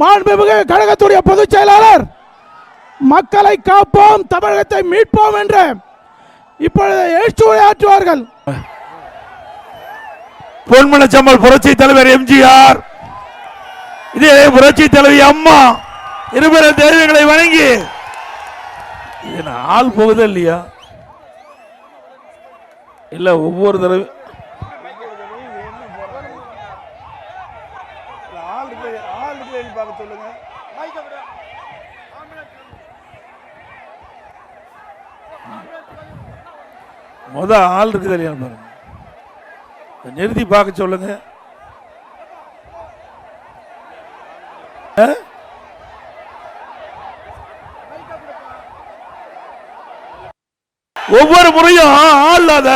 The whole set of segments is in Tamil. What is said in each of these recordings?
மாண்புமிகு கழகத்துடைய பொதுச் செயலாளர் மக்களை காப்போம் தமிழகத்தை மீட்போம் என்று இப்பொழுது எழுச்சி ஆற்றுவார்கள் பொன்மனச்சம்மல் புரட்சி தலைவர் எம்ஜிஆர் இதே புரட்சி தலைவி அம்மா இருபெரும் தெய்வங்களை வணங்கி இது ஆள் போகுதா இல்லையா? இல்ல ஒவ்வொரு தடவை முத ஆள் இருக்குது இல்லையா பாருங்க. நிறுத்தி பார்க்க சொல்லுங்க. ஆ? ஒவ்வொரு முறையும் ஆள் இல்லாத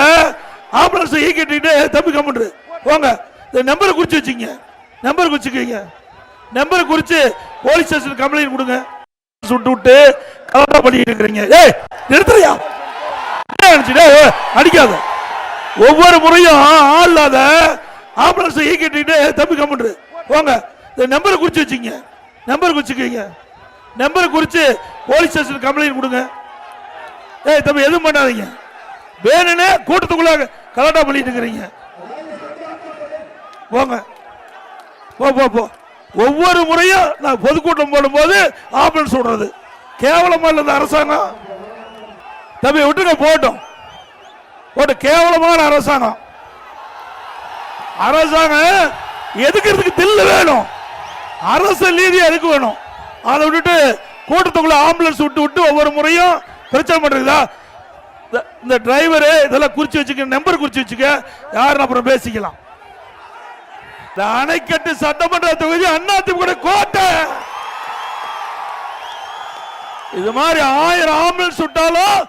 ஆம்புலன்ஸ் ஈக்கிட்டு தப்பி கம்முன்று போங்க. இந்த நம்பரை குறிச்சு வச்சுங்க நம்பர் குறிச்சுக்கீங்க நம்பரை குறிச்சு போலீஸ் ஸ்டேஷன் கம்ப்ளைண்ட் கொடுங்க. சுட்டு விட்டு கலட்டா பண்ணிட்டு இருக்கிறீங்க. ஏய் நிறுத்துறியா? அடிக்காத. ஒவ்வொரு முறையும் ஆள் இல்லாத ஆம்புலன்ஸ் ஈக்கிட்டு தப்பி கம்முன்று போங்க. இந்த நம்பரை குறிச்சு வச்சுங்க நம்பர் குறிச்சுக்கீங்க நம்பரை குறிச்சு போலீஸ் ஸ்டேஷன் கம்ப்ளைண்ட் கொடுங்க. ஏய் தம்பி எதுவும் பண்ணாதீங்க. வேணும்னே கூட்டத்துக்குள்ள கலாட்டா பண்ணிட்டு இருக்கிறீங்க. போங்க. போ போ போ. ஒவ்வொரு முறையும் நான் பொதுக்கூட்டம் போடும்போது ஆம்புலன்ஸ் விடுறது கேவலமாக இல்லை இந்த அரசாங்கம்? தம்பி விட்டுங்க போட்டோம் போட்டு கேவலமான அரசாங்கம். அரசாங்கம் எதுக்கிறதுக்கு தில்லு வேணும்? அரசு நீதி எதுக்கு வேணும்? அதை விட்டுட்டு கூட்டத்துக்குள்ள ஆம்புலன்ஸ் விட்டு விட்டு ஒவ்வொரு முறையும் பிரச்சனை பண்றீங்களா இந்த- டிரைவரு இதெல்லாம் குறிச்சு வச்சுக்க நம்பர் குறிச்சு வச்சுக்க யாரும் அப்புறம் பேசிக்கலாம். இந்த அணைக்கட்டு சட்டமன்ற தொகுதி அதிமுக கோட்டை. இது மாதிரி ஆயிரம் ஆம்புலன்ஸ் விட்டாலும்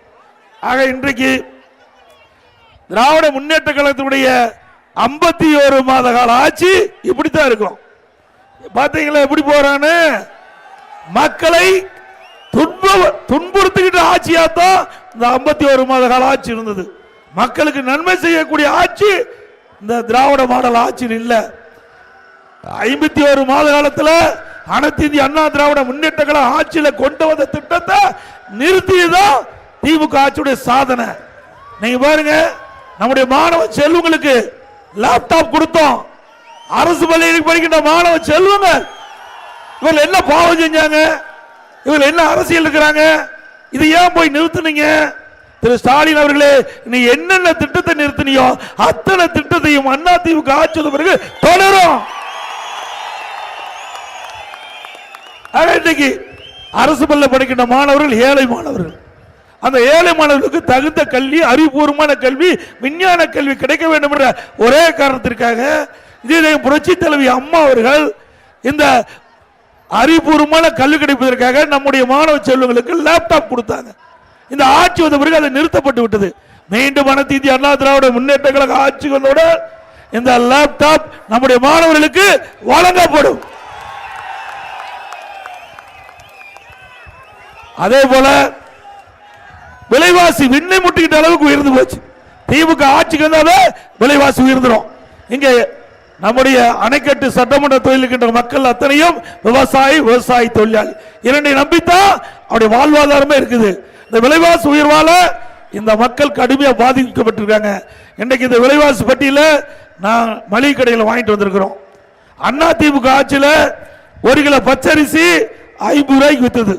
ஆக இன்றைக்கு திராவிட முன்னேற்ற கழகத்தினுடைய ஐம்பத்தி ஒரு மாத கால ஆட்சி இப்படித்தான் இருக்கும். பாத்தீங்களா எப்படி போறான்னு? மக்களை துன்ப துன்புறுத்துக்கிட்ட ஆட்சியா தான் இந்த ஐம்பத்தி ஒரு மாத கால ஆட்சி இருந்தது. மக்களுக்கு நன்மை செய்யக்கூடிய ஆட்சி இந்த திராவிட மாடல் ஆட்சியில் இல்ல. ஐம்பத்தி ஒரு மாத காலத்துல அனைத்து இந்திய அண்ணா திராவிட முன்னேற்ற கழக ஆட்சியில கொண்டு வந்த திட்டத்தை நிறுத்தியதான் திமுக ஆட்சியுடைய சாதனை. நீங்க பாருங்க நம்முடைய மாணவ செல்வங்களுக்கு லேப்டாப் கொடுத்தோம். அரசு பள்ளியில் படிக்கின்ற மாணவ செல்வங்க இவர்கள் என்ன பாவம் செஞ்சாங்க? இவர்கள் என்ன அரசியல் இருக்கிறாங்க? இது ஏன் போய் நிறுத்தினீங்க? திரு ஸ்டாலின் அவர்களே நீ என்னென்ன திட்டத்தை நிறுத்தினியோ அத்தனை திட்டத்தையும் அண்ணா திமுக ஆட்சியில் பிறகு தொடரும். ஆக இன்னைக்கு அரசு பள்ளி படிக்கின்ற மாணவர்கள் ஏழை மாணவர்கள். அந்த ஏழை மாணவர்களுக்கு தகுந்த கல்வி அறிவுபூர்வமான கல்வி விஞ்ஞான கல்வி கிடைக்க வேண்டும் என்ற ஒரே காரணத்திற்காக இதே புரட்சி தலைவி அம்மா அவர்கள் இந்த அறிவுபூர்வமான கல்வி கிடைப்பதற்காக நம்முடைய மாணவ செல்வங்களுக்கு லேப்டாப் கொடுத்தாங்க. இந்த ஆட்சி வந்த பிறகு அது நிறுத்தப்பட்டு விட்டது. மீண்டும் அனைத்து இந்திய அண்ணா திராவிட முன்னேற்ற கழக ஆட்சி வந்தோட இந்த லேப்டாப் நம்முடைய மாணவர்களுக்கு வழங்கப்படும். அதே போல விலைவாசி விண்ணை முட்டிக்கிட்ட அளவுக்கு உயர்ந்து போச்சு. திமுக ஆட்சிக்கு வந்தாலே விலைவாசி உயர்ந்துடும் இங்க நம்முடைய அணைக்கட்டு சட்டமன்ற தொழிலுக்கின்ற மக்கள் அத்தனையும் விவசாயி விவசாயி தொழிலாளி. இரண்டை நம்பித்தான் அவருடைய வாழ்வாதாரமே இருக்குது. இந்த விலைவாசி உயர்வால இந்த மக்கள் கடுமையாக பாதிக்கப்பட்டிருக்காங்க. இன்றைக்கு இந்த விலைவாசி பட்டியல நான் மளிகை கடையில் வாங்கிட்டு வந்திருக்கிறோம். அண்ணா திமுக ஆட்சியில் ஒரு கிலோ பச்சரிசி ஐம்பது ரூபாய்க்கு விற்றுது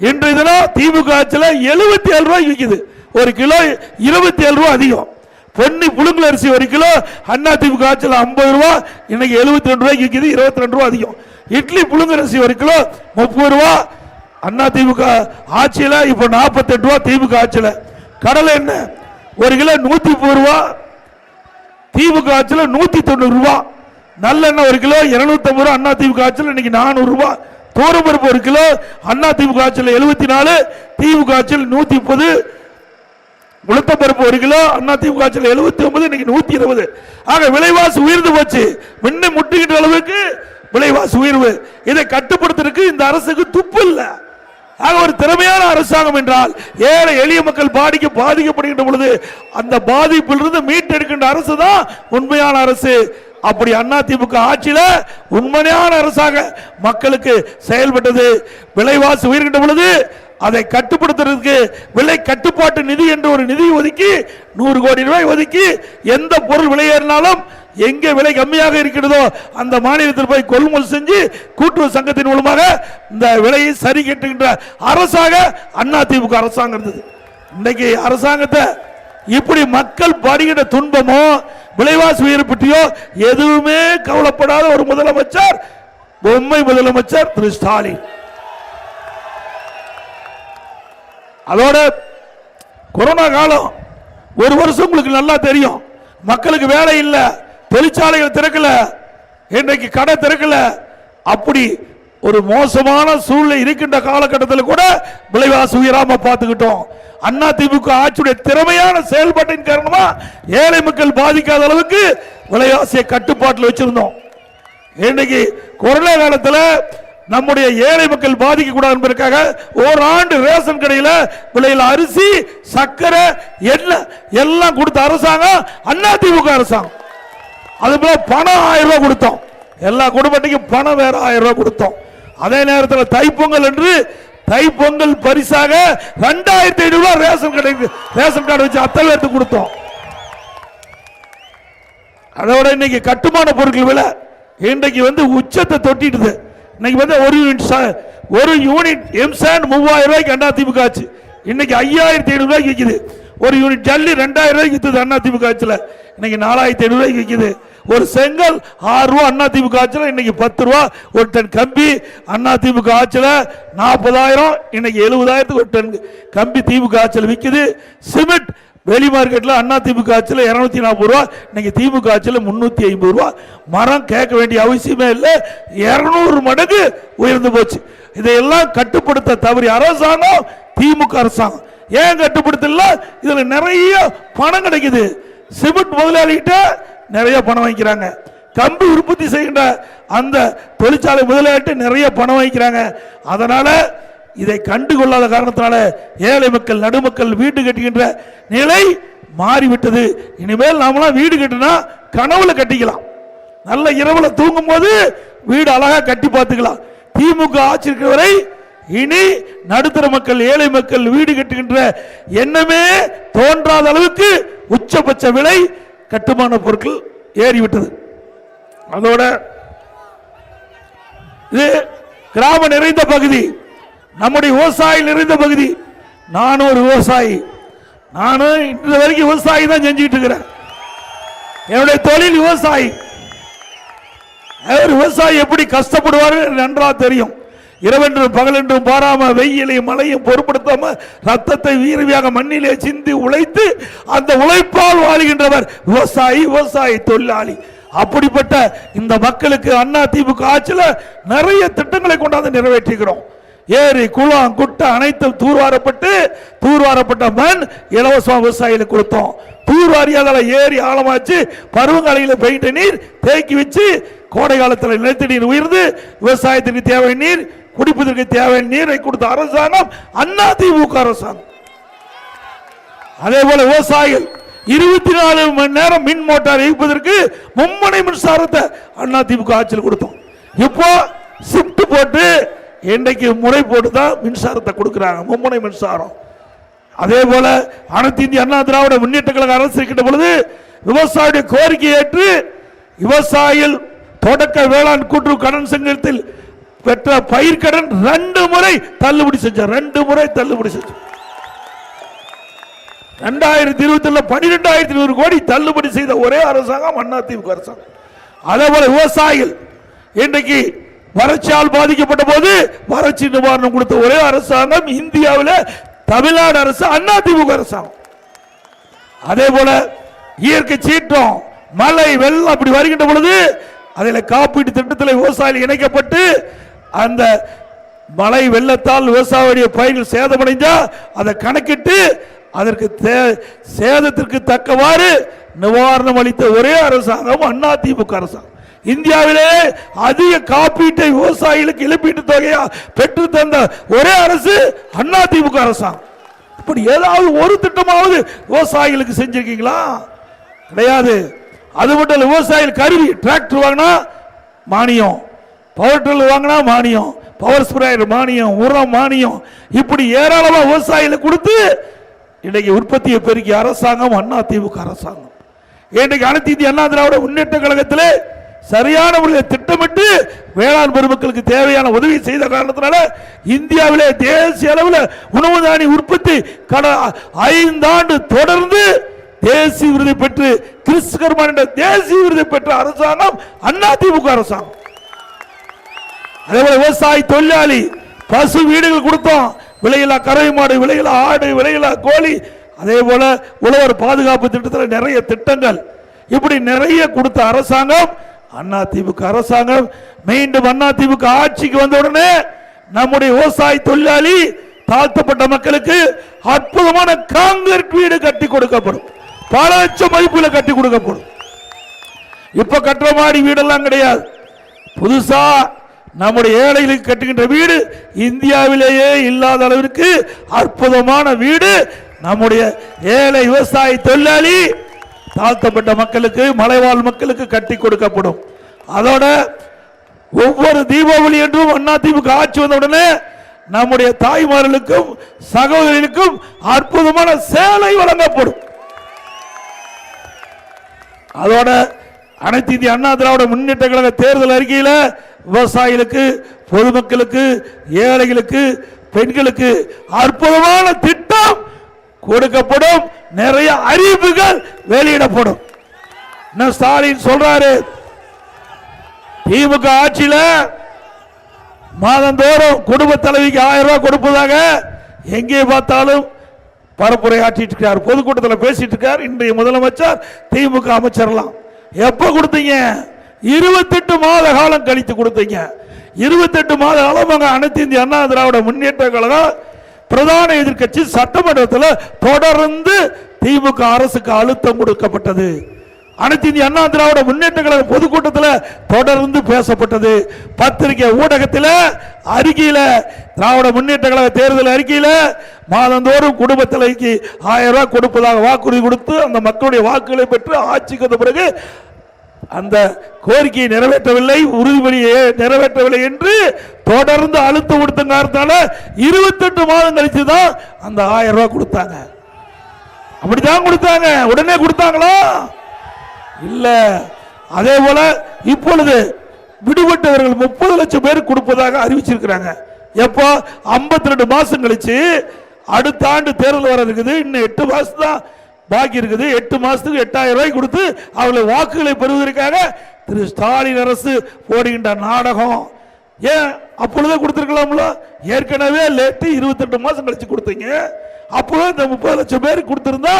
இன்றைய தினம் திமுக ஆட்சியில் எழுபத்தி ஏழு ரூபாய் விற்கிது ஒரு கிலோ இருபத்தி ஏழு ரூபா அதிகம். பொன்னி புழுங்கல் அரிசி ஒரு கிலோ அண்ணா திமுக ஆட்சியில் ஐம்பது ரூபா இன்னைக்கு எழுபத்தி ரெண்டு ரூபாய்க்கு விற்கிது இருபத்தி ரெண்டு ரூபா அதிகம். இட்லி புழுங்கல் அரிசி ஒரு கிலோ முப்பது ரூபா அண்ணா திமுக ஆட்சியில் இப்போ நாற்பத்தெட்டு ரூபா திமுக ஆட்சியில். கடலை என்ன? ஒரு கிலோ நூற்றி முப்பது ரூபா திமுக ஆட்சியில் நூற்றி தொண்ணூறு ரூபா நல்லெண்ணெய் ஒரு கிலோ இரநூத்தம்பது ரூபா அண்ணா திமுக ஆட்சியில் இன்னைக்கு நானூறு ரூபா தூரப்பருப்பு ஒரு கிலோ அண்ணா திமுக ஆட்சியில் எழுபத்தி நாலு திமுக ஆட்சியில் நூற்றி முப்பது உளுத்தப்பருப்பு ஒரு கிலோ அண்ணா திமுக ஆட்சியில் எழுபத்தி ஒன்பது இன்னைக்கு நூற்றி இருபது. ஆக விலைவாசி உயர்ந்து போச்சு. முன்ன முட்டுகின்ற அளவுக்கு விலைவாசி உயர்வு. இதை கட்டுப்படுத்துறதுக்கு இந்த அரசுக்கு துப்பு இல்லை. ஆக ஒரு திறமையான அரசாங்கம் என்றால் ஏழை எளிய மக்கள் பாதிக்க பாதிக்கப்படுகின்ற பொழுது அந்த பாதிப்பிலிருந்து மீட்டெடுக்கின்ற அரசு தான் உண்மையான அரசு. அப்படி அண்ணா திமுக ஆட்சியில் உண்மையான அரசாக மக்களுக்கு செயல்பட்டது. விலைவாசி உயர்கின்ற பொழுது அதை கட்டுப்படுத்துறதுக்கு விலை கட்டுப்பாட்டு நிதி என்று ஒரு நிதி ஒதுக்கி நூறு கோடி ரூபாய் ஒதுக்கி எந்த பொருள் விலை ஏறினாலும் எங்கே விலை கம்மியாக இருக்கிறதோ அந்த மாநிலத்தில் போய் கொள்முதல் செஞ்சு கூட்டுறவு சங்கத்தின் மூலமாக இந்த விலையை சரி கட்டுகின்ற அரசாக அண்ணா அரசாங்கம் இருந்தது. இன்னைக்கு அரசாங்கத்தை இப்படி மக்கள் படுகின்ற துன்பமோ விலைவாசி உயர்வு பற்றியோ எதுவுமே கவலைப்படாத ஒரு முதலமைச்சர் பொம்மை முதலமைச்சர் திரு ஸ்டாலின். அதோட கொரோனா காலம் ஒரு வருஷம் உங்களுக்கு நல்லா தெரியும். மக்களுக்கு வேலை இல்லை தொழிற்சாலைகள் திறக்கல இன்றைக்கு கடை திறக்கல அப்படி ஒரு மோசமான சூழ்நிலை இருக்கின்ற காலகட்டத்தில் கூட விலைவாசி உயராம பார்த்துக்கிட்டோம். அண்ணா திமுக ஆட்சியுடைய திறமையான செயல்பாட்டின் காரணமா ஏழை மக்கள் பாதிக்காத அளவுக்கு விலைவாசியை கட்டுப்பாட்டில் வச்சிருந்தோம். இன்னைக்கு கொரோனா காலத்தில் நம்முடைய ஏழை மக்கள் பாதிக்க கூடாது என்பதற்காக ஓராண்டு ரேஷன் கடையில் விலையில் அரிசி சர்க்கரை எண்ணெய் எல்லாம் கொடுத்த அரசாங்கம் அண்ணா திமுக அரசாங்கம். அது போல பணம் ஆயிரம் ரூபாய் கொடுத்தோம். எல்லா குடும்பத்துக்கும் பணம் வேற ஆயிரம் ரூபாய் கொடுத்தோம். அதே நேரத்தில் தைப்பொங்கல் என்று தைப்பொங்கல் பரிசாக ரெண்டாயிரத்தி ஐநூறு ரூபாய் ரேஷன் கடை ரேஷன் கார்டு வச்சு அத்தனை பேருக்கு கொடுத்தோம். அதோட இன்னைக்கு கட்டுமான பொருட்கள் விலை இன்றைக்கு வந்து உச்சத்தை தொட்டிடுது. இன்னைக்கு வந்து ஒரு யூனிட் ஒரு யூனிட் எம்சாண்ட் மூவாயிரம் ரூபாய்க்கு அண்ணா திமுக ஆச்சு. இன்னைக்கு ஐயாயிரத்தி ஐநூறு ரூபாய்க்கு விற்கிது ஒரு யூனிட் ஜல்லி ரெண்டாயிரம் ரூபாய்க்கு வித்துது அண்ணா திமுக ஆச்சுல. இன்னைக்கு நாலாயிரத்தி ஐநூறு ரூபாய்க்கு விற்கிது ஒரு செங்கல் ஆறு ரூபா அண்ணா திமுக ஆட்சியில் இன்னைக்கு பத்து ரூபா. ஒரு டன் கம்பி அண்ணா திமுக ஆட்சியில் நாற்பதாயிரம் இன்னைக்கு எழுபதாயிரத்துக்கு ஒரு டன் கம்பி திமுக ஆட்சியில் விற்குது சிமெண்ட் வெளி மார்க்கெட்டில் அண்ணா திமுக ஆட்சியில் இரநூத்தி நாற்பது ரூபா இன்னைக்கு திமுக ஆட்சியில் முந்நூற்றி ஐம்பது ரூபா. மரம் கேட்க வேண்டிய அவசியமே இல்லை. இரநூறு மடங்கு உயர்ந்து போச்சு. இதையெல்லாம் கட்டுப்படுத்த தவறி அரசாங்கம் திமுக அரசாங்கம். ஏன் கட்டுப்படுத்தல? இதில் நிறைய பணம் கிடைக்குது. சிமெண்ட் முதலாளிகிட்ட நிறைய பணம் வாங்கிக்கிறாங்க. கம்பி உற்பத்தி செய்கின்ற அந்த தொழிற்சாலை முதலாளிகிட்ட நிறைய பணம் வாங்கிக்கிறாங்க. அதனால இதை கண்டுகொள்ளாத காரணத்தினால ஏழை மக்கள் நடுமக்கள் வீடு கட்டுகின்ற நிலை மாறிவிட்டது. இனிமேல் நாமெல்லாம் வீடு கட்டினா கனவுல கட்டிக்கலாம். நல்ல இரவுல தூங்கும் போது வீடு அழகா கட்டி பார்த்துக்கலாம். திமுக ஆட்சி இருக்கிற வரை இனி நடுத்தர மக்கள் ஏழை மக்கள் வீடு கட்டுகின்ற எண்ணமே தோன்றாத அளவுக்கு உச்சபட்ச விலை கட்டுமான பொருட்கள் ஏறிவிட்டது. அதோட இது கிராமம் நிறைந்த பகுதி நம்முடைய விவசாயி நிறைந்த பகுதி. நானும் ஒரு விவசாயி. நானும் இன்று வரைக்கும் விவசாயி தான் செஞ்சுக்கிட்டு இருக்கிறேன். என்னுடைய தொழில் விவசாயி. விவசாயி எப்படி கஷ்டப்படுவாரு நன்றா தெரியும். இரவென்றும் பகலென்றும் பாராம வெயிலையும் மழையும் பொருட்படுத்தாம ரத்தத்தை வீரவியாக மண்ணிலே சிந்தி உழைத்து அந்த உழைப்பால் வாழுகின்றவர் விவசாயி விவசாயி தொழிலாளி. அப்படிப்பட்ட இந்த மக்களுக்கு அண்ணா திமுக ஆட்சியில் நிறைய திட்டங்களை கொண்டாந்து நிறைவேற்றுகிறோம் ஏரி குளம் குட்டை அனைத்தும் தூர்வாரப்பட்டு தூர்வாரப்பட்ட மண் இலவசமாக விவசாயிகளுக்கு கொடுத்தோம். தூர்வாரியாதால ஏரி ஆழமாச்சு பருவங்காலையில் பெயிண்ட நீர் தேக்கி வச்சு கோடை காலத்தில் நிலத்தடி நீர் உயர்ந்து விவசாயத்துக்கு தேவை நீர் குடிப்பதற்கு தேவையான நீரை கொடுத்த அரசாங்கம் அண்ணா திமுக அரசாங்கம். அதே போல விவசாயிகள் இருபத்தி நாலு மணி நேரம் மின் மோட்டார் இயக்குவதற்கு மும்மனை மின்சாரத்தை அண்ணா திமுக ஆட்சியில் கொடுத்தோம். இப்போ ஷிஃப்ட் போட்டு இன்றைக்கு முறை போட்டு தான் மின்சாரத்தை கொடுக்குறாங்க மும்முனை மின்சாரம். அதே போல அனைத்து இந்திய அண்ணா திராவிட முன்னேற்ற கழக அரசு இருக்கின்ற பொழுது விவசாயிய கோரிக்கை ஏற்று விவசாயிகள் தொடக்க வேளாண் கூட்டுறவு கடன் சங்கத்தில் பெற்ற பயிர்க்கடன் ரெண்டு முறை தள்ளுபடி செஞ்சார் ரெண்டு முறை தள்ளுபடி செஞ்சார் ரெண்டாயிரத்தி இருபத்தி பன்னிரெண்டாயிரத்தி நூறு கோடி தள்ளுபடி செய்த ஒரே அரசாங்கம் அண்ணா திமுக அரசாங்கம். அதே போல விவசாயிகள் இன்றைக்கு வறட்சியால் பாதிக்கப்பட்ட போது வறட்சி நிவாரணம் கொடுத்த ஒரே அரசாங்கம் இந்தியாவில் தமிழ்நாடு அரசு அண்ணா திமுக அரசாங்கம். அதே போல இயற்கை சீற்றம் மழை வெள்ளம் அப்படி வருகின்ற பொழுது அதில் காப்பீட்டு திட்டத்தில் விவசாயிகள் இணைக்கப்பட்டு அந்த மழை வெள்ளத்தால் விவசாயிய பயிர்கள் சேதமடைஞ்சா அதை கணக்கிட்டு அதற்கு தே- சேதத்திற்கு தக்கவாறு நிவாரணம் அளித்த ஒரே அரசாங்கம் அண்ணா திமுக அரசாங்கம். இந்தியாவிலே அதிக காப்பீட்டை விவசாயிகளுக்கு இழப்பீட்டு தொகையா பெற்று தந்த ஒரே அரசு அண்ணா திமுக அரசாங்கம். இப்படி ஏதாவது ஒரு திட்டமாவது விவசாயிகளுக்கு செஞ்சிருக்கீங்களா? கிடையாது. அது மட்டும் இல்ல விவசாயிகள் கருவி டிராக்டர் வாங்கினா மானியம். பவர் டில் வாங்கினா மானியம். பவர் ஸ்ப்ரேயர் மானியம் உரம் மானியம். இப்படி ஏராளமாக விவசாயிகளுக்கு கொடுத்து இன்றைக்கு உற்பத்தியை பெருக்கி அரசாங்கம் அண்ணா திமுக அரசாங்கம். இன்றைக்கு அனைத்து இந்திய அண்ணா திராவிட முன்னேற்ற கழகத்தில் சரியான முறையில் திட்டமிட்டு வேளாண் பெருமக்களுக்கு தேவையான உதவி செய்த காரணத்தினால இந்தியாவிலே தேசிய அளவில் உணவு தானிய உற்பத்தி கட ஐந்தாண்டு தொடர்ந்து தேசிய விருதை பெற்று கிறிஸ்கர்மன் என்ற தேசிய விருதை பெற்ற அரசாங்கம் அண்ணா திமுக அரசாங்கம். அதே போல விவசாயி தொழிலாளி பசு வீடுகள் கொடுத்தோம். விலையில்லா கறவை மாடு விலையில்லா ஆடு விலையில்லா கோழி. அதே போல உழவர் பாதுகாப்பு திட்டத்தில் நிறைய திட்டங்கள். இப்படி நிறைய கொடுத்த அரசாங்கம் அண்ணா திமுக அரசாங்கம் மீண்டும் அண்ணா திமுக ஆட்சிக்கு வந்த உடனே நம்முடைய விவசாய தொழிலாளி தாழ்த்தப்பட்ட மக்களுக்கு அற்புதமான காங்கிரீட் வீடு கட்டி கொடுக்கப்படும். பல லட்சம் மதிப்புல கட்டி கொடுக்கப்படும். இப்ப கட்டுற மாதிரி வீடெல்லாம் கிடையாது. புதுசா நம்முடைய ஏழைகளுக்கு கட்டுகின்ற வீடு இந்தியாவிலேயே இல்லாத அளவிற்கு அற்புதமான வீடு. நம்முடைய ஏழை விவசாய தொழிலாளி தாழ்த்தப்பட்ட மக்களுக்கு மலைவாழ் மக்களுக்கு கட்டி கொடுக்கப்படும். அதோட ஒவ்வொரு தீபாவளி என்றும் அண்ணா ஆட்சி வந்த உடனே நம்முடைய தாய்மார்களுக்கும் சகோதரிகளுக்கும் அற்புதமான சேலை வழங்கப்படும். அதோட அனைத்து இந்திய அண்ணா திராவிட முன்னேற்ற கழக தேர்தல் அறிக்கையில் விவசாயிகளுக்கு பொதுமக்களுக்கு ஏழைகளுக்கு பெண்களுக்கு அற்புதமான திட்டம் கொடுக்கப்படும். நிறைய அறிவிப்புகள் வெளியிடப்படும். ஸ்டாலின் சொல்றாரு? திமுக ஆட்சியில் மாதந்தோறும் குடும்ப தலைவிக்கு ஆயிரம் ரூபாய் கொடுப்பதாக எங்கே பார்த்தாலும் பரப்புரை ஆற்றிட்டு இருக்கார். பொதுக்கூட்டத்தில் பேசிட்டு இருக்கார். இன்றைய முதலமைச்சர் திமுக அமைச்சர்லாம். எப்போ கொடுத்தீங்க? இருபத்தெட்டு மாத காலம் கழித்து கொடுத்தீங்க. இருபத்தெட்டு மாத காலம் அங்க அனைத்து இந்திய அண்ணா திராவிட முன்னேற்ற கழகம் பிரதான எதிர்க்கட்சி சட்டமன்றத்தில் தொடர்ந்து திமுக அரசுக்கு அழுத்தம் கொடுக்கப்பட்டது. அனைத்து இந்திய அண்ணா திராவிட முன்னேற்ற கழக பொதுக்கூட்டத்தில் தொடர்ந்து பேசப்பட்டது. பத்திரிகை ஊடகத்தில் அறிக்கையில் திராவிட முன்னேற்ற கழக தேர்தல் அறிக்கையில் மாதந்தோறும் குடும்பத்திலைக்கு ஆயிரம் ரூபாய் கொடுப்பதாக வாக்குறுதி கொடுத்து அந்த மக்களுடைய வாக்குகளை பெற்று ஆட்சிக்கு வந்த பிறகு அந்த கோரிக்கையை நிறைவேற்றவில்லை உறுதிமொழியை நிறைவேற்றவில்லை என்று தொடர்ந்து அழுத்தம் கொடுத்த காரணத்தால இருபத்தெட்டு மாதம் கழிச்சு தான் அந்த ஆயிரம் ரூபாய் கொடுத்தாங்க. அப்படித்தான் கொடுத்தாங்க. உடனே கொடுத்தாங்களா? இல்லை. அதே போல இப்பொழுது விடுபட்டவர்கள் முப்பது லட்சம் பேர் கொடுப்பதாக அறிவிச்சிருக்கிறாங்க. எப்போ? 52 ரெண்டு மாசம் கழிச்சு அடுத்த ஆண்டு தேர்தல் வர இருக்குது. இன்னும் எட்டு மாசம் தான் பாக்கி இருக்குது. எட்டு மாசத்துக்கு எட்டாயிரம் ரூபாய் கொடுத்து அவர்களை வாக்குகளை பெறுவதற்காக திரு ஸ்டாலின் அரசு போடுகின்ற நாடகம். ஏன்? அப்பொழுதே கொடுத்துருக்கலாம்ல? ஏற்கனவே லேட்டு இருபத்தெட்டு மாதம் கழிச்சு கொடுத்தீங்க. அப்போ இந்த முப்பது லட்சம் பேர் கொடுத்துருந்தா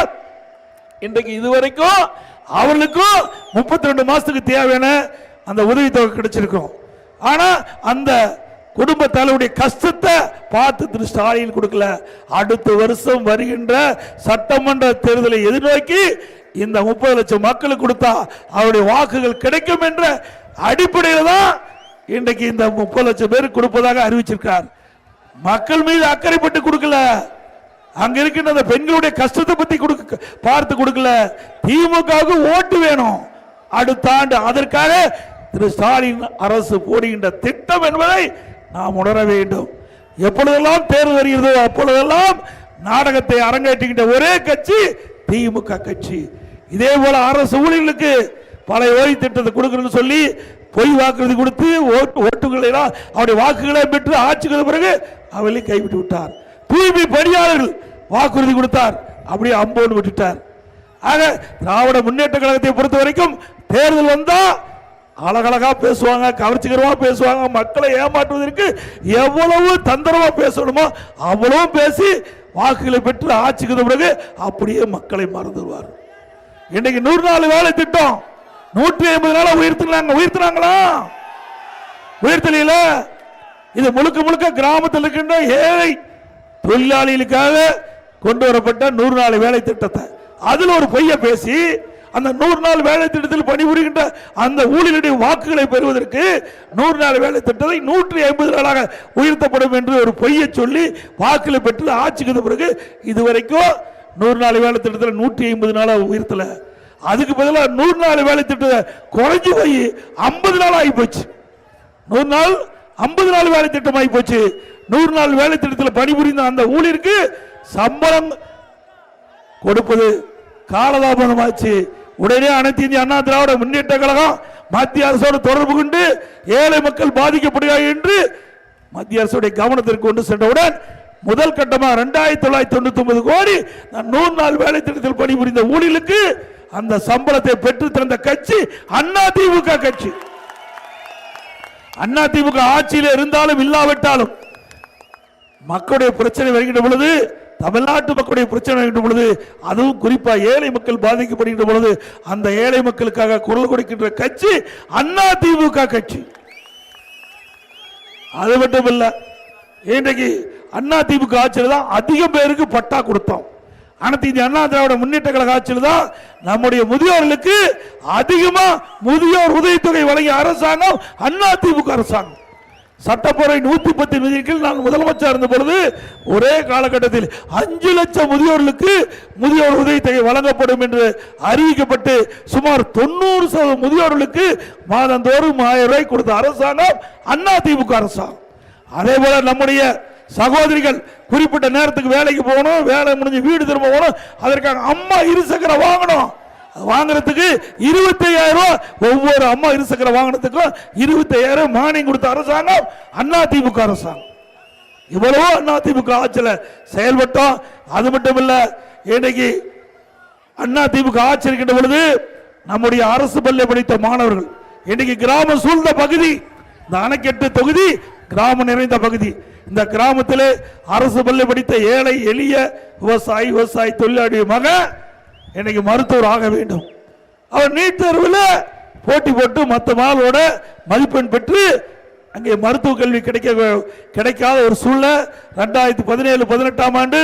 இன்றைக்கு இதுவரைக்கும் அவர்களுக்கும் முப்பத்தி ரெண்டு மாசத்துக்கு தேவையான அந்த உதவித்தொகை கிடைச்சிருக்கும். ஆனா அந்த குடும்ப தலைவருடைய கஷ்டத்தை பார்த்து திரு ஸ்டாலின் கொடுக்கல. அடுத்த வருஷம் வருகின்ற சட்டமன்ற தேர்தலை எதிர்நோக்கி இந்த முப்பது லட்சம் மக்களுக்கு கொடுத்தா அவருடைய வாக்குகள் கிடைக்கும் என்ற அடிப்படையில் தான் இன்றைக்கு இந்த முப்பது லட்சம் பேருக்கு கொடுப்பதாக அறிவிச்சிருக்கார். மக்கள் மீது அக்கறைப்பட்டு கொடுக்கல. அங்க இருக்கின்ற அந்த பெண்களுடைய கஷ்டத்தை பத்தி கொடுக்க பார்த்து கொடுக்கல. திமுகவுக்கு ஓட்டு வேணும். அடுத்த ஆண்டு அதற்காக திரு ஸ்டாலின் அரசு போடுகின்ற திட்டம் என்பதை நாம் உணர வேண்டும். எப்பொழுதெல்லாம் தேர்வு வருகிறதோ அப்பொழுதெல்லாம் நாடகத்தை அரங்கேற்றுகின்ற ஒரே கட்சி திமுக கட்சி. இதே போல அரசு ஊழியர்களுக்கு பல ஓய்வு திட்டத்தை கொடுக்கணும்னு சொல்லி பொய் வாக்குறுதி கொடுத்து ஓட்டு ஓட்டுகளை அவருடைய வாக்குகளை பெற்று ஆட்சிக்கு பிறகு அவளை கைவிட்டு விட்டார். தூய்மை பணியாளர்கள் வாக்குறுதி கொடுத்தார். அப்படியே அம்போன்னு விட்டுட்டார். ஆக திராவிட முன்னேற்ற கழகத்தை பொறுத்த வரைக்கும் தேர்தல் வந்தா அழகழகா பேசுவாங்க கவர்ச்சிகரமா பேசுவாங்க மக்களை ஏமாற்றுவதற்கு எவ்வளவு தந்திரமா பேசணுமோ அவ்வளவு பேசி வாக்குகளை பெற்று ஆட்சிக்கு பிறகு அப்படியே மக்களை மறந்துடுவார். இன்னைக்கு நூறு நாள் வேலை திட்டம். நூற்றி ஐம்பது நாள உயர்த்தினாங்க. உயர்த்தினாங்களா? உயர்த்தலையில. இது முழுக்க முழுக்க கிராமத்தில் இருக்கின்ற ஏழை தொழிலாளிகளுக்காக கொண்டு வரப்பட்ட நூறு நாள் வேலை திட்டத்தை. அதில் ஒரு பொய்ய பேசி அந்த நூறு நாள் வேலை திட்டத்தில் பணிபுரிகின்ற அந்த ஊழியருடைய வாக்குகளை பெறுவதற்கு நூறு நாள் வேலை திட்டத்தை நூற்றி ஐம்பது நாளாக உயர்த்தப்படும் என்று ஒரு பொய்யை சொல்லி வாக்குகளை பெற்று ஆட்சிக்கு பிறகு இதுவரைக்கும் நூறு நாள் வேலை திட்டத்தில் நூற்றி ஐம்பது நாளாக உயர்த்தல. அதுக்கு பதிலாக நூறு நாள் வேலை திட்டத்தை குறைஞ்சி போய் ஐம்பது நாள் ஆகி போச்சு. நூறு நாள் ஐம்பது நாள் வேலை திட்டம் ஆகி போச்சு. நூறு நாள் வேலை திட்டத்தில் பணிபுரிந்த அந்த ஊழியருக்கு சம்பளம் கொடுப்பது காலதாமதமாச்சு. உடனே அனைத்து இந்திய அண்ணா திராவிட முன்னேற்ற கழகம் மத்திய அரசோடு தொடர்பு கொண்டு ஏழை மக்கள் பாதிக்கப்படுகிறார் என்று மத்திய அரசுடைய கவனத்திற்கு கொண்டு சென்றவுடன் முதல் கட்டமாக ரெண்டாயிரத்தி தொள்ளாயிரத்தி தொண்ணூத்தி ஒன்பது கோடி நான் நூறு நாள் வேலை திட்டத்தில் பணிபுரிந்த ஊழியர்களுக்கு அந்த சம்பளத்தை பெற்று தந்த கட்சி அண்ணா திமுக கட்சி. அண்ணா திமுக ஆட்சியில் இருந்தாலும் இல்லாவிட்டாலும் மக்களுடைய பிரச்சனை வருகின்ற பொழுது தமிழ்நாட்டு மக்களுடைய பிரச்சனை வருகின்ற பொழுது அதுவும் குறிப்பா ஏழை மக்கள் பாதிக்கப்படுகின்ற பொழுது அந்த ஏழை மக்களுக்காக குரல் கொடுக்கின்ற கட்சி அண்ணா திமுக கட்சி. அது மட்டும் இல்ல இன்றைக்கு அண்ணா திமுக ஆட்சியில் தான் அதிகம் பேருக்கு பட்டா கொடுத்தோம். அனைத்து இந்திய அண்ணா திராவிட முன்னேற்ற கழக ஆட்சியில் தான் நம்முடைய முதியோர்களுக்கு அதிகமாக முதியோர் உதவித்தொகை வழங்கிய அரசாங்கம் அண்ணா திமுக அரசாங்கம். சட்டப்பேரவை நூத்தி பத்து நிதியில் நான் முதலமைச்சர் இருந்த பொழுது ஒரே காலகட்டத்தில் அஞ்சு லட்சம் முதியோர்களுக்கு முதியோர் உதவித்தொகை வழங்கப்படும் என்று அறிவிக்கப்பட்டு சுமார் தொண்ணூறு சதவீத முதியோர்களுக்கு மாதந்தோறும் ஆயிரம் ரூபாய் கொடுத்த அரசாங்கம் அண்ணா திமுக அரசாங்கம். அதே போல நம்முடைய சகோதரிகள் குறிப்பிட்ட நேரத்துக்கு வேலைக்கு போகணும் வேலை முடிஞ்சு வீடு திரும்ப போகணும் அதற்காக அம்மா இருசக்கர வாங்கணும் வாங்குறதுக்கு இருபத்தையாயிரம் ரூபாய் ஒவ்வொரு அம்மா இருசக்கர வாங்கினதுக்கும் இருபத்தையாயிரம் மானியம் கொடுத்த அரசாங்கம் அண்ணா திமுக அரசாங்கம். இவ்வளவோ அண்ணா திமுக ஆட்சியில் செயல்பட்டோம். அது மட்டும் இல்ல இன்னைக்கு அண்ணா திமுக ஆட்சி இருக்கின்ற பொழுது நம்முடைய அரசு பள்ளி படித்த மாணவர்கள் இன்னைக்கு கிராம சூழ்ந்த பகுதி இந்த அணைக்கட்டு தொகுதி கிராமம் நிறைந்த பகுதி. இந்த கிராமத்தில் அரசு பள்ளி படித்த ஏழை எளிய விவசாயி விவசாயி தொழிலாளி மகன் இன்னைக்கு மருத்துவர் ஆக வேண்டும். அவர் நீட் தேர்வில் போட்டி போட்டு மற்ற மாணவரோட மதிப்பெண் பெற்று அங்கே மருத்துவ கல்வி கிடைக்க கிடைக்காத ஒரு சூழ்நிலை ரெண்டாயிரத்தி பதினேழு பதினெட்டாம் ஆண்டு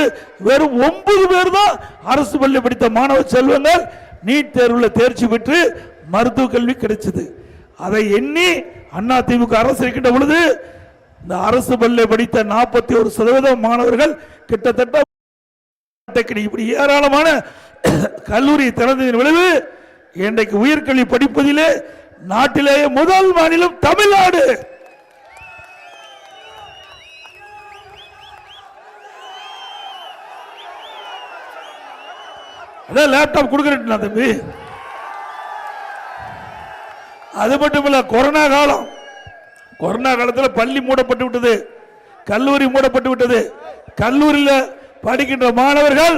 வெறும் ஒன்பது பேர் தான் அரசு பள்ளி படித்த மாணவ செல்வங்கள் நீட் தேர்வில் தேர்ச்சி பெற்று மருத்துவ கல்வி கிடைச்சது. அதை எண்ணி அண்ணா திமுக அரசு இருக்கின்ற பொழுது இந்த அரசு பள்ளி படித்த நாற்பத்தி ஒரு சதவீதம் மாணவர்கள் கிட்டத்தட்ட இப்படி ஏராளமான கல்லூரி திறந்ததின் விளைவு இன்றைக்கு உயர்கல்வி படிப்பதிலே நாட்டிலேயே முதல் மாநிலம் தமிழ்நாடு. அதான் லேப்டாப் கொடுக்குறேன் தம்பி. அது மட்டும் இல்ல கொரோனா காலம். கொரோனா காலத்தில் பள்ளி மூடப்பட்டு விட்டது கல்லூரி மூடப்பட்டு விட்டது. கல்லூரியில் படிக்கின்ற மாணவர்கள்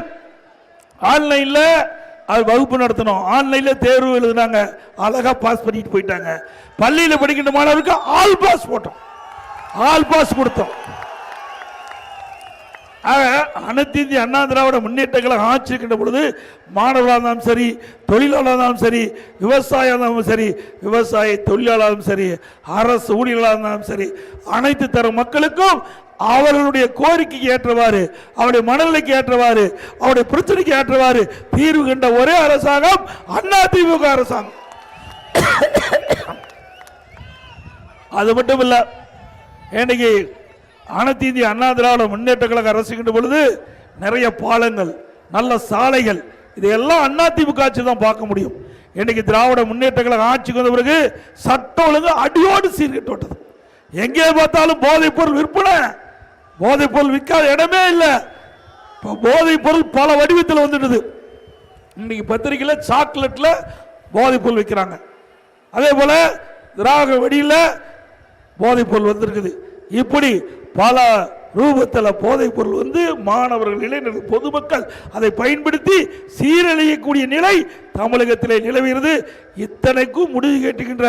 ஆன்லைனில் அது வகுப்பு நடத்தணும். ஆன்லைனில் தேர்வு எழுதுனாங்க. அழகாக பாஸ் பண்ணிட்டு போயிட்டாங்க. பள்ளியில் படிக்கின்ற மாணவருக்கு ஆல் பாஸ் போட்டோம். ஆல் பாஸ் கொடுத்தோம். ஆக அனைத்து இந்திய அண்ணா திராவிட முன்னேற்ற கழகம் ஆட்சி இருக்கின்ற பொழுது மாணவர்களாக இருந்தாலும் சரி தொழிலாளராக இருந்தாலும் சரி விவசாயம் இருந்தாலும் சரி விவசாய தொழிலாளரும் சரி அரசு ஊழியர்களாக இருந்தாலும் சரி அனைத்து தர மக்களுக்கும் அவர்களுடைய கோரிக்கைக்கு ஏற்றவாறு அவருடைய மனநிலைக்கு ஏற்றவாறு அவருடைய பிரச்சனைக்கு ஏற்றவாறு தீர்வு கண்ட ஒரே அரசாங்கம் அண்ணா திமுக அரசாங்கம். அது மட்டும் இல்ல இன்னைக்கு அனைத்து இந்திய அண்ணா திராவிட முன்னேற்ற கழக அரசுகின்ற பொழுது நிறைய பாலங்கள் நல்ல சாலைகள் இதையெல்லாம் அண்ணா திமுக ஆட்சி தான் பார்க்க முடியும். இன்னைக்கு திராவிட முன்னேற்ற கழக ஆட்சிக்கு வந்த பிறகு சட்டம் ஒழுங்கு அடியோடு சீர்கட்டு விட்டது. எங்கே பார்த்தாலும் போதைப் பொருள் விற்பனை. போதைப் பொருள் விற்காத இடமே இல்லை. இப்போ போதைப் பொருள் பல வடிவத்தில் வந்துடுது. இன்னைக்கு பத்திரிக்கையில் சாக்லேட்டில் போதைப் பொருள் விற்கிறாங்க அதே போல் திராக வெடியில் போதைப் பொருள் வந்திருக்குது. இப்படி பல ரூபத்தில் போதைப் பொருள் வந்து மாணவர்கள் இளைஞர்கள் பொதுமக்கள் அதை பயன்படுத்தி சீரழியக்கூடிய நிலை தமிழகத்திலே நிலவுகிறது. இத்தனைக்கும் முடிவு கேட்டுகின்ற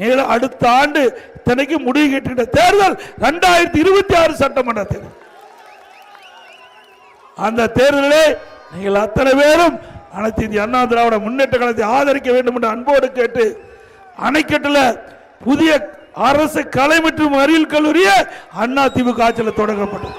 நில அடுத்த ஆண்டு இத்தனைக்கும் முடிவு கேட்டுகின்ற தேர்தல் ரெண்டாயிரத்தி இருபத்தி ஆறு சட்டமன்ற தேர்தல். அந்த தேர்தலிலே நீங்கள் அத்தனை பேரும் அனைத்து இந்திய அண்ணா திராவிட முன்னேற்ற காலத்தை ஆதரிக்க வேண்டும் என்று அன்போடு கேட்டு அணைக்கட்டில் புதிய அரசு கலை மற்றும் அறிவியல் கல்லூரியை அண்ணா திமுக ஆட்சியில் தொடங்கப்பட்டது.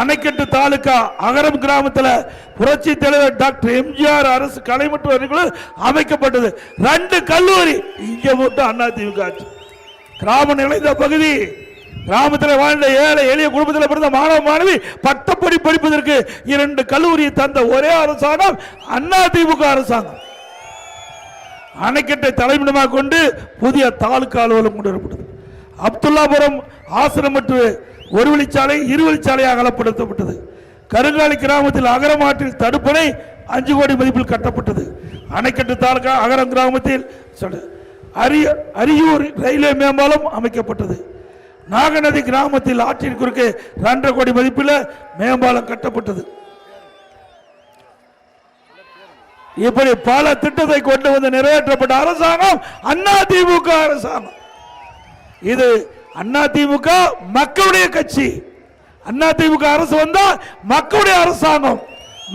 அணைக்கட்டு தாலுகா அகரம் கிராமத்தில் புரட்சி தலைவர் டாக்டர் எம்ஜிஆர் அரசு கலை மற்றும் அறிவியல் அமைக்கப்பட்டது. ரெண்டு கல்லூரி இங்க மட்டும் அண்ணா திமுக ஆட்சி. கிராம நிலைந்த பகுதி கிராமத்தில் வாழ்ந்த ஏழை எளிய குடும்பத்தில் பிறந்த மாணவ மாணவி பட்டப்படி படிப்பதற்கு இரண்டு கல்லூரியை தந்த ஒரே அரசாங்கம் அண்ணா திமுக அரசாங்கம். அணைக்கட்டை தலைமையிடமாக கொண்டு புதிய தாலுக்கா அலுவலகம் கொண்டு வரப்பட்டது. அப்துல்லாபுரம் ஆசிரமற்று ஒரு வழிச்சாலை இரு வழிச்சாலையாக அகலப்படுத்தப்பட்டது கருங்காலி கிராமத்தில் அகரமாற்றில் தடுப்பணை அஞ்சு கோடி மதிப்பில் கட்டப்பட்டது. அணைக்கட்டு தாலுகா அகரம் கிராமத்தில் அரிய அரியூர் ரயில்வே மேம்பாலம் அமைக்கப்பட்டது. நாகநதி கிராமத்தில் ஆற்றின் குறுக்கே ரெண்டரை கோடி மதிப்பில் மேம்பாலம் கட்டப்பட்டது. இப்படி பல திட்டத்தை கொண்டு வந்து நிறைவேற்றப்பட்ட அரசாங்கம் அண்ணா திமுக அரசாங்கம். இது அண்ணா திமுக மக்களுடைய கட்சி. அண்ணா திமுக அரசு வந்தா மக்களுடைய அரசாங்கம்.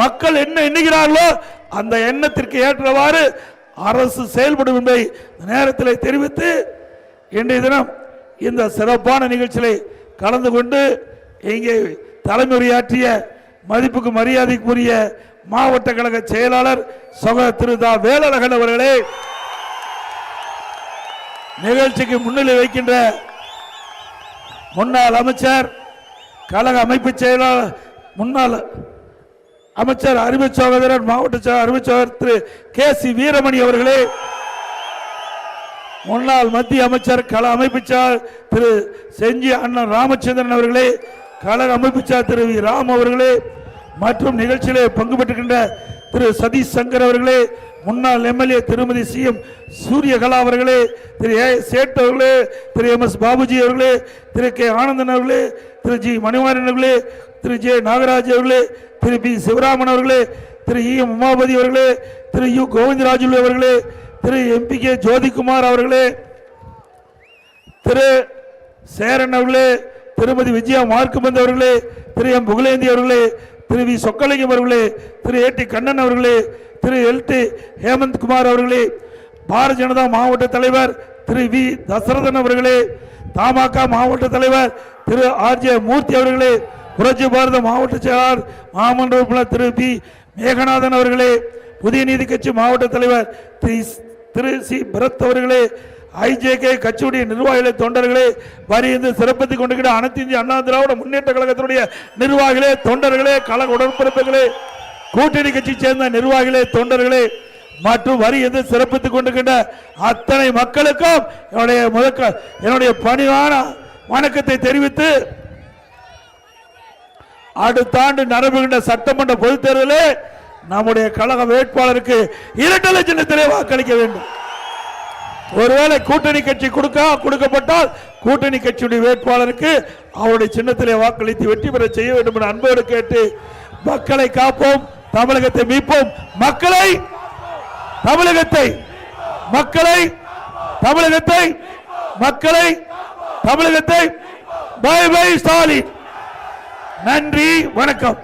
மக்கள் என்ன எண்ணுகிறார்களோ அந்த எண்ணத்திற்கு ஏற்றவாறு அரசு செயல்படும் என்பதை நேரத்தில் தெரிவித்து இன்றைய தினம் இந்த சிறப்பான நிகழ்ச்சியிலே கலந்து கொண்டு இங்கே தலைமுறையாற்றிய மதிப்புக்கு மரியாதைக்குரிய மாவட்ட கழக செயலாளர் சகோ திரு தா வேலழகன் அவர்களே நிகழ்ச்சிக்கு முன்னிலை வைக்கின்ற முன்னாள் அமைச்சர் கழக அமைப்பு செயலாளர் முன்னாள் அமைச்சர் அறிவு சகோதரர் மாவட்ட செயலாளர் அறிவு சகோதரர் திரு கே சி வீரமணி அவர்களே முன்னாள் மத்திய அமைச்சர் கள அமைப்புச்சார் திரு செஞ்சி அண்ணன் ராமச்சந்திரன் அவர்களே கழக அமைப்புச்சார் திரு ராம் அவர்களே மற்றும் நிகழ்ச்சியிலே பங்கு பெற்றுகின்ற திரு சதீஷ் சங்கர் அவர்களே முன்னாள் எம்எல்ஏ திருமதி சி எம் சூரியகலா அவர்களே திரு ஏ சேட் அவர்களே திரு எம் எஸ் பாபுஜி அவர்களே திரு கே ஆனந்தன் அவர்களே திரு ஜி மணிமாறன் அவர்களே திரு ஜே நாகராஜ் அவர்களே திரு பி சிவராமன் அவர்களே திரு இ எம் உமாபதி அவர்களே திரு யு கோவிந்தராஜுலு அவர்களே திரு எம்பி கே ஜோதிகுமார் அவர்களே திரு சேரன் அவர்களே திருமதி விஜயா மார்க்குமந்த் அவர்களே திரு எம் புகழேந்தி அவர்களே திரு வி சொக்கலிங்கம் அவர்களே திரு ஏ டி கண்ணன் அவர்களே திரு எல் டி ஹேமந்த் குமார் அவர்களே பாரதிய ஜனதா மாவட்ட தலைவர் திரு வி தசரதன் அவர்களே தமாக மாவட்ட தலைவர் திரு ஆர் ஜே மூர்த்தி அவர்களே புரட்சி பாரத மாவட்ட செயலாளர் மாமன்ற உறுப்பினர் திரு பி மேகநாதன் அவர்களே புதிய நீதி கட்சி மாவட்ட தலைவர் திரு திரு சி பரத் அவர்களே ஐஜேகே கட்சியுடைய நிர்வாகிகளே தொண்டர்களே வரிந்து சிறப்பித்துக் கொண்டிருக்கிற அனைத்து இந்திய அண்ணா திராவிட முன்னேற்ற கழகத்தினுடைய நிர்வாகிகளே தொண்டர்களே கழக உடன்பிறப்புகளே கூட்டணி கட்சி சேர்ந்த நிர்வாகிகளே தொண்டர்களே மற்றும் வரி என்று சிறப்பித்துக் கொண்டிருக்கின்ற அத்தனை மக்களுக்கும் என்னுடைய முதக்க என்னுடைய பணிவான வணக்கத்தை தெரிவித்து அடுத்த ஆண்டு நடைபெறுகின்ற சட்டமன்ற பொதுத் தேர்தலில் நம்முடைய கழக வேட்பாளருக்கு இரண்டு லட்சம் வாக்களிக்க வேண்டும். ஒருவேளை கூட்டணி கட்சி கொடுக்க கொடுக்கப்பட்டால் கூட்டணி கட்சியுடைய வேட்பாளருக்கு அவருடைய சின்னத்திலே வாக்களித்து வெற்றி பெற செய்ய வேண்டும் என அன்போடு கேட்டு மக்களை காப்போம் தமிழகத்தை மீட்போம். மக்களை தமிழகத்தை மக்களை தமிழகத்தை மக்களை தமிழகத்தை. Bye bye Stalin. நன்றி வணக்கம்.